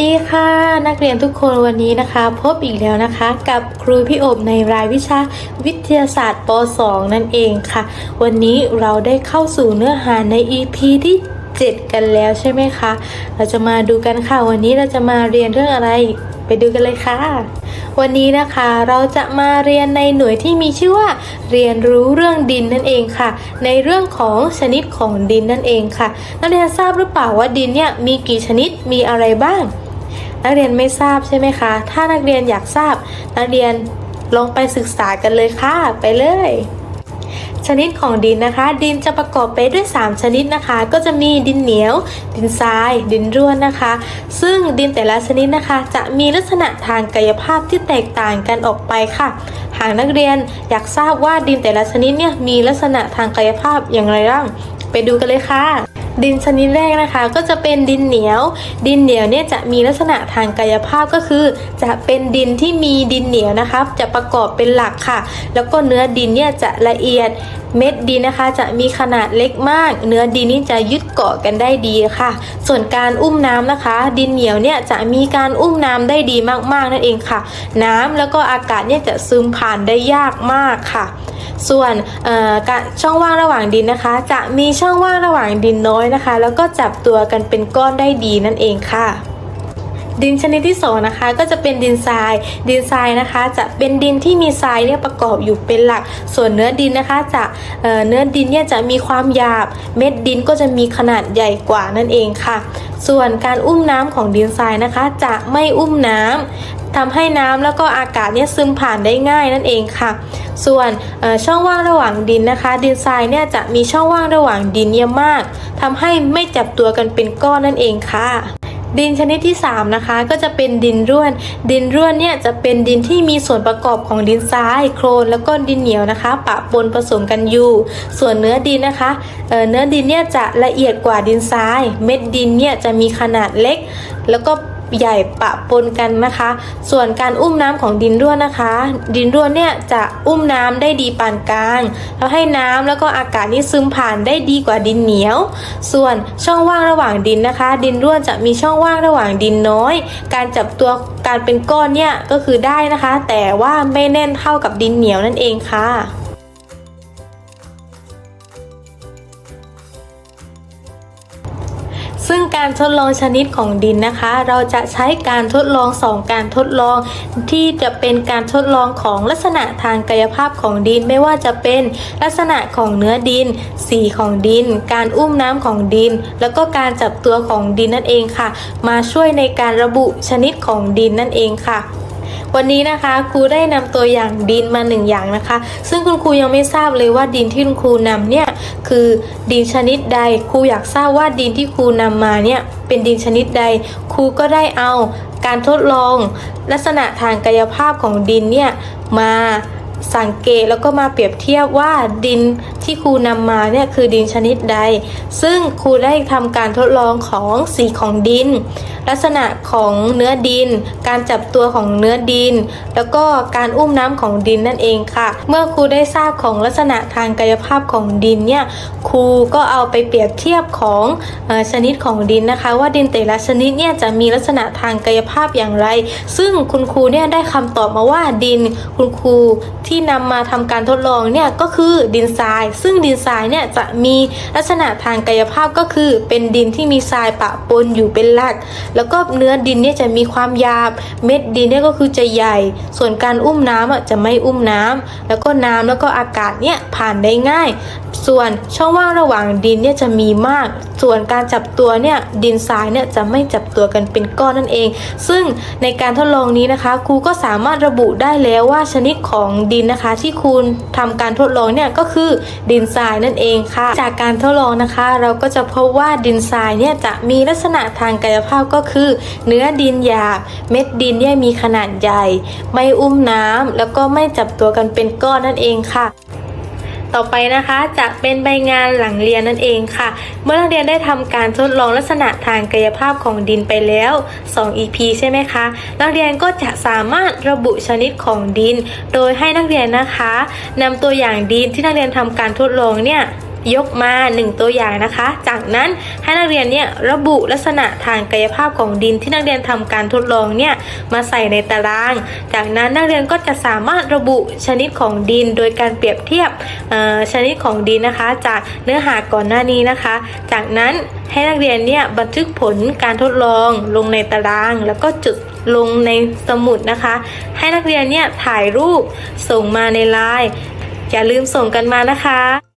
ดีค่ะ นักเรียนทุกคนวันนี้นะคะ พบอีกแล้วนะคะ กับครูพี่อบในรายวิชาวิทยาศาสตร์ป .2 นั่นเองค่ะ วันนี้เราได้เข้าสู่เนื้อหาใน EP ที่ 7 กันแล้วใช่ไหมคะ เราจะมาดูกันค่ะ วันนี้เราจะมาเรียนเรื่องอะไรไปดูกันเลยค่ะ วันนี้นะคะเราจะมาเรียนในหน่วยที่มีชื่อว่า เรียนรู้เรื่องดินนั่นเองค่ะ ในเรื่องของชนิดของดินนั่นเองค่ะนักเรียนทราบหรือเปล่าว่าดินเนี่ยมีกี่ชนิดมีอะไรบ้าง นักเรียนไม่ทราบใช่ไหมคะ ถ้านักเรียนอยากทราบ นักเรียนลงไปศึกษากันเลยค่ะ ไปเลย ชนิดของดินนะคะ ดินจะประกอบไปด้วย 3 ชนิดนะคะ ก็จะมีดินเหนียว ดินทราย ดินร่วนนะคะ ซึ่งดินแต่ละชนิดนะคะ จะมีลักษณะทางกายภาพที่แตกต่างกันออกไปค่ะ หากนักเรียนอยากทราบว่าดินแต่ละชนิดเนี่ยมีลักษณะทางกายภาพอย่างไรบ้างไปดูกันเลยค่ะ ดินชนิดแรกนะคะ ก็จะเป็นดินเหนียว ดินเหนียวเนี่ยจะมีลักษณะทางกายภาพก็คือ จะเป็นดินที่มีดินเหนียวนะคะจะประกอบเป็นหลักค่ะ แล้วก็เนื้อดินเนี่ยจะละเอียดเม็ดดินนะคะจะมีขนาดเล็กมาก เนื้อดินนี่จะยึดเกาะกันได้ดีค่ะ ส่วนการอุ้มน้ำนะคะ ดินเหนียวเนี่ยจะมีการอุ้มน้ำได้ดีมากๆนั่นเองค่ะ น้ำแล้วก็อากาศเนี่ยจะซึมผ่านได้ยากมากค่ะ ส่วนช่องว่างระหว่างดินนะคะ จะมีช่องว่างระหว่างดินน้อยนะคะ แล้วก็จับตัวกันเป็นก้อนได้ดีนั่นเองค่ะดินชนิดที่สองนะคะก็จะเป็นดินทราย ดินทรายนะคะ จะเป็นดินที่มีทรายเนี่ยประกอบอยู่เป็นหลัก ส่วนเนื้อดินนะคะจะเเนื้อดินเนี่ยจะมีความหยาบ เม็ดดินก็จะมีขนาดใหญ่กว่านั่นเองค่ะ ส่วนการอุ้มน้ำของดินทรายนะคะ จะไม่อุ้มน้ำ ทำให้น้ำแล้วก็อากาศเนี่ยซึมผ่านได้ง่ายนั่นเองค่ะ ส่วนช่องว่างระหว่างดินนะคะ ดินทรายเนี่ยจะมีช่องว่างระหว่างดินเยอะมากทำให้ไม่จับตัวกันเป็นก้อนนั่นเองค่ะดินชนิดที่ 3 นะคะ ก็จะเป็นดินร่วน ดินร่วนเนี่ยจะเป็นดินที่มีส่วนประกอบของดินทราย โคลนแล้วก็ดินเหนียวนะคะ ปะปนผสมกันอยู่ ส่วนเนื้อดินนะคะเเนื้อดินเนี่ยจะละเอียดกว่าดินทราย เม็ดดินเนี่ยจะมีขนาดเล็ก แล้วก็ ใหญ่ปะปนกันนะคะ ส่วนการอุ้มน้ำของดินร่วนนะคะ ดินร่วนเนี่ยจะอุ้มน้ำได้ดีปานกลางแล้วให้น้ำแล้วก็อากาศนี่ซึมผ่านได้ดีกว่าดินเหนียว ส่วนช่องว่างระหว่างดินนะคะ ดินร่วนจะมีช่องว่างระหว่างดินน้อย การจับตัวการเป็นก้อนเนี่ยก็คือได้นะคะ แต่ว่าไม่แน่นเท่ากับดินเหนียวนั่นเองค่ะ ซึ่งการทดลองชนิดของดินนะคะ เราจะใช้การทดลองสองการทดลอง ที่จะเป็นการทดลองของลักษณะทางกายภาพของดินไม่ว่าจะเป็นลักษณะของเนื้อดิน สีของดิน การอุ้มน้ำของดิน แล้วก็การจับตัวของดินนั่นเองค่ะ มาช่วยในการระบุชนิดของดินนั่นเองค่ะ วันนี้นะคะครูได้นำตัวอย่างดินมาหนึ่งอย่างนะคะ ซึ่งคุณครูยังไม่ทราบเลยว่าดินที่คุณครูนำเนี่ยคือดินชนิดใดครูอยากทราบว่าดินที่ครูนำมาเนี่ยเป็นดินชนิดใดครูก็ได้เอาการทดลอง ลักษณะทางกายภาพของดินเนี่ยมาสังเกตแล้วก็มาเปรียบเทียบว่าดินที่ครูนำมาเนี่ยคือดินชนิดใด ซึ่งครูได้ทำการทดลองของสีของดิน ลักษณะของเนื้อดิน การจับตัวของเนื้อดิน แล้วก็การอุ้มน้ำของดินนั่นเองค่ะ เมื่อครูได้ทราบของลักษณะทางกายภาพของดินเนี่ยครูก็เอาไปเปรียบเทียบของอชนิดของดินนะคะ ว่าดินแต่ละชนิดเนี่ยจะมีลักษณะทางกายภาพอย่างไร ซึ่งคุณครูเนี่ยได้คำตอบมาว่าดินคุณครูที่นำมาทำการทดลองเนี่ยก็คือดินทราย ซึ่งดินทรายเนี่ยจะมีลักษณะทางกายภาพก็คือเป็นดินที่มีทรายปะปนอยู่เป็นหลักแล้วก็เนื้อดินเนี่ยจะมีความหยาบ เม็ดดินเนี่ยก็คือจะใหญ่ ส่วนการอุ้มน้ำอะจะไม่อุ้มน้ำแล้วก็น้ำแล้วก็อากาศเนี่ยผ่านได้ง่าย ส่วนช่องว่างระหว่างดินเนี่ยจะมีมาก ส่วนการจับตัวเนี่ยดินทรายเนี่ยจะไม่จับตัวกันเป็นก้อนนั่นเอง ซึ่งในการทดลองนี้นะคะ ครูก็สามารถระบุได้แล้วว่าชนิดของดินนะคะ ที่คุณทำการทดลองเนี่ยก็คือดินทรายนั่นเองค่ะ จากการทดลองนะคะ เราก็จะพบว่าดินทรายเนี่ยจะมีลักษณะทางกายภาพก็คือ เนื้อดินหยาบ เม็ดดินเนี่มีขนาดใหญ่ ไม่อุ้มน้ำแล้วก็ไม่จับตัวกันเป็นก้อนนั่นเองค่ะต่อไปนะคะจะเป็นใบงานหลังเรียนนั่นเองค่ะ เมื่อนักเรียนได้ทำการทดลองลักษณะทางกายภาพของดินไปแล้ว 2 EP ใช่ไหมคะ นักเรียนก็จะสามารถระบุชนิดของดิน โดยให้นักเรียนนะคะนำตัวอย่างดินที่นักเรียนทำการทดลองเนี่ย ยกมา 1 ตัวอย่างนะคะ จากนั้นให้นักเรียนเนี่ยระบุลักษณะทางกายภาพของดินที่นักเรียนทำการทดลองเนี่ยมาใส่ในตาราง จากนั้นนักเรียนก็จะสามารถระบุชนิดของดินโดยการเปรียบเทียบชนิดของดินนะคะ จากเนื้อหาก่อนหน้านี้นะคะ จากนั้นให้นักเรียนเนี่ยบันทึกผลการทดลองลงในตาราง แล้วก็จุดลงในสมุดนะคะ ให้นักเรียนเนี่ยถ่ายรูปส่งมาในไลน์อย่าลืมส่งกันมานะคะ